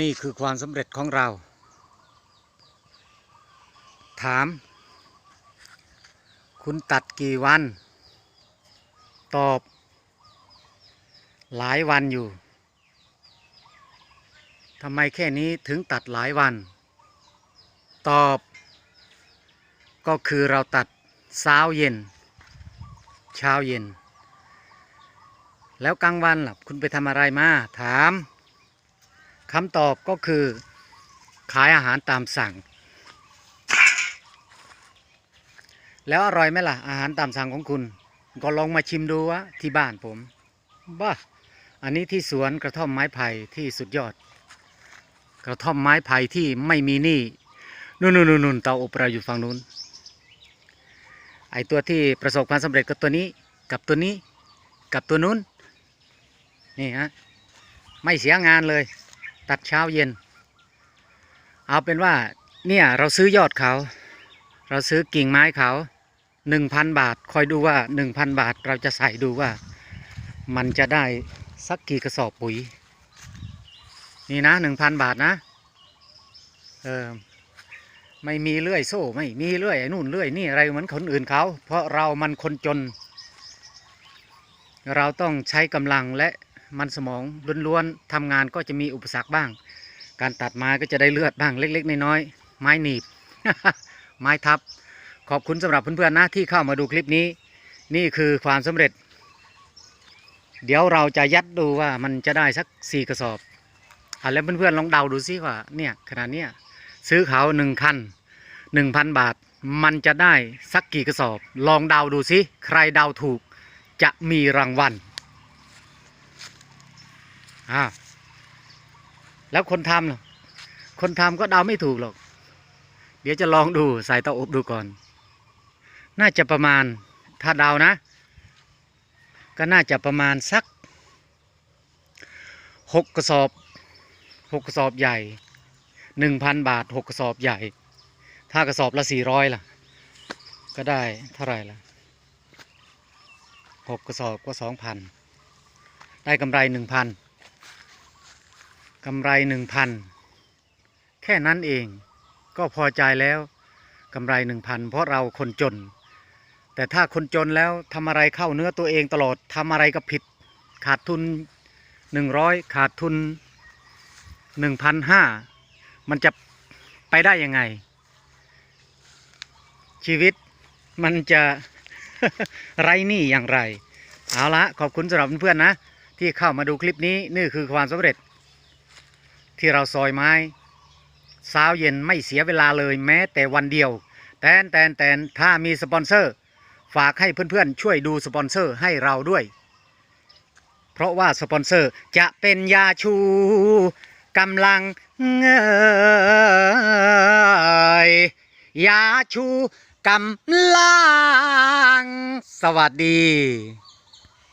นี่คือความสำเร็จของเรา ถาม คุณตัดกี่วัน ตอบ หลายวันอยู่ทำไมแค่นี้ถึงตัดหลายวัน ตอบ ก็คือเราตัดเช้าเย็น เช้าเย็น แล้วกลางวันล่ะ คุณไปทำอะไรมา ถาม คำตอบก็คือขายอาหารตามสั่ง แล้วอร่อยไหมล่ะ อาหารตามสั่งของคุณ ก็ลองมาชิมดูวะที่บ้านผมบ้าอันนี้ที่สวนกระท่อมไม้ไผ่ที่สุดยอด กระท่อมไม้ไผ่ที่ไม่มีหนี้นู่นนู่นนู่นเตาอบเราอยู่ฝั่งนู้นไอตัวที่ประสบความสำเร็จก็ตัวนี้กับตัวนี้กับตัวนู้นนี่ฮะไม่เสียงานเลย ตัดเช้าเย็น เอาเป็นว่าเนี่ยเราซื้อยอดเขา เราซื้อกิ่งไม้เขาหนึ่งพันบาท คอยดูว่าหนึ่งพันบาทเราจะใส่ดูว่า มันจะได้สักกี่กระสอบปุ๋ย นี่นะหนึ่งพันบาทนะ เออไม่มีเลื่อยโซ่ไม่มีเลื่อยไอ้นู่นเลื่อยนี่อะไรเหมือนคนอื่นเขา เพราะเรามันคนจน เราต้องใช้กำลังและ มันสมองล้วนๆทำงานก็จะมีอุปสรรคบ้าง การตัดไม้ก็จะได้เลือดบ้างเล็ก ๆ น้อยๆไม้หนีบ ไม้ทับ ขอบคุณสำหรับเพื่อนๆนะที่เข้ามาดูคลิปนี้ นี่คือความสำเร็จ เดี๋ยวเราจะยัดดูว่ามันจะได้สักสี่กระสอบอะแล้วเพื่อนๆลองเดาดูซิว่าเนี่ยขนาดเนี้ยซื้อเขาหนึ่งคันหนึ่งพันบาทมันจะได้สักกี่กระสอบ ลองเดาดูซิ ใครเดาถูกจะมีรางวัล อ้าแล้วคนทำล่ะคนทำก็เดาไม่ถูกหรอก เดี๋ยวจะลองดูใส่เตาอบดูก่อน น่าจะประมาณถ้าเดานะ ก็น่าจะประมาณสักหกกระสอบหกกระสอบใหญ่หนึ่งพันบาทหกกระสอบใหญ่ ถ้ากระสอบละสี่ร้อยล่ะ ก็ได้เท่าไหร่ล่ะหกกระสอบก็สองพันได้กำไรหนึ่งพัน กำไรหนึ่งพันแค่นั้นเองก็พอใจแล้วกำไรหนึ่งพันเพราะเราคนจน แต่ถ้าคนจนแล้วทำอะไรเข้าเนื้อตัวเองตลอดทำอะไรก็ผิด ขาดทุนหนึ่งร้อยขาดทุนหนึ่งพันห้ามันจะไปได้ยังไง ชีวิตมันจะไรหนี่อย่างไร เอาละขอบคุณสำหรับเพื่อนๆนะ ที่เข้ามาดูคลิปนี้นี่คือความสำเร็จ ที่เราซอยไม้เช้าเย็นไม่เสียเวลาเลยแม้แต่วันเดียว แตนแตนแตนถ้ามีสปอนเซอร์ ฝากให้เพื่อนๆ ช่วยดูสปอนเซอร์ให้เราด้วย เพราะว่าสปอนเซอร์จะเป็นยาชูกำลังเงยยาชูกำลัง สวัสดี